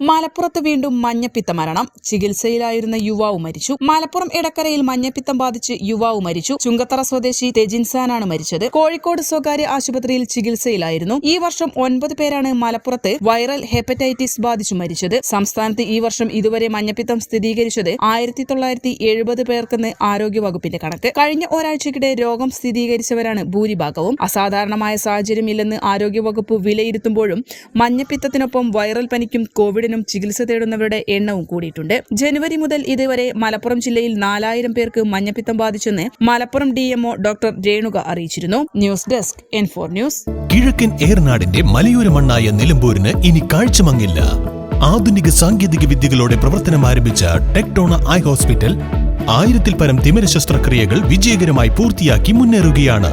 മലപ്പുറത്ത് വീണ്ടും മഞ്ഞപ്പിത്ത മരണം. ചികിത്സയിലായിരുന്ന യുവാവ് മരിച്ചു. മലപ്പുറം ഇടക്കരയിൽ മഞ്ഞപ്പിത്തം ബാധിച്ച് യുവാവ് മരിച്ചു. ചുങ്കത്തറ സ്വദേശി തെജിൻസാനാണ് മരിച്ചത്. കോഴിക്കോട് സ്വകാര്യ ആശുപത്രിയിൽ ചികിത്സയിലായിരുന്നു. ഈ വർഷം ഒൻപത് പേരാണ് മലപ്പുറത്ത് വൈറൽ ഹെപ്പറ്റൈറ്റിസ് ബാധിച്ചു മരിച്ചത്. സംസ്ഥാനത്ത് ഈ വർഷം ഇതുവരെ മഞ്ഞപ്പിത്തം സ്ഥിരീകരിച്ചത് ആയിരത്തി തൊള്ളായിരത്തി എഴുപത് പേർക്കെന്ന് ആരോഗ്യവകുപ്പിന്റെ കണക്ക്. കഴിഞ്ഞ ഒരാഴ്ചക്കിടെ രോഗം സ്ഥിരീകരിച്ചവരാണ് ഭൂരിഭാഗവും. അസാധാരണമായ സാഹചര്യമില്ലെന്ന് ആരോഗ്യവകുപ്പ് വിലയിരുത്തുമ്പോഴും മഞ്ഞപ്പിത്തത്തിനൊപ്പം വൈറൽ പനിക്കും കോവിഡിനും ചികിത്സ തേടുന്നവരുടെ എണ്ണവും കൂടിയിട്ടുണ്ട്. ജനുവരി മുതൽ ഇതുവരെ മലപ്പുറം ജില്ലയിൽ നാലായിരം പേർക്ക് മഞ്ഞപ്പിത്തം ബാധിച്ചെന്ന് മലപ്പുറം ഡിഎംഒ ഡോക്ടർ രേണുക അറിയിച്ചിരുന്നു. News desk N four news. കിഴക്കൻ ഏറനാടിന്റെ മലയോര മണ്ണായ നിലമ്പൂരിന് ഇനി കാഴ്ചമങ്ങില്ല. ആധുനിക സാങ്കേതിക വിദ്യകളോടെ പ്രവർത്തനം ആരംഭിച്ച ടെക്ടോണ ഐ ഹോസ്പിറ്റൽ ആയിരത്തിൽ പരം തിമിര ശസ്ത്രക്രിയകൾ വിജയകരമായി പൂർത്തിയാക്കി മുന്നേറുകയാണ്.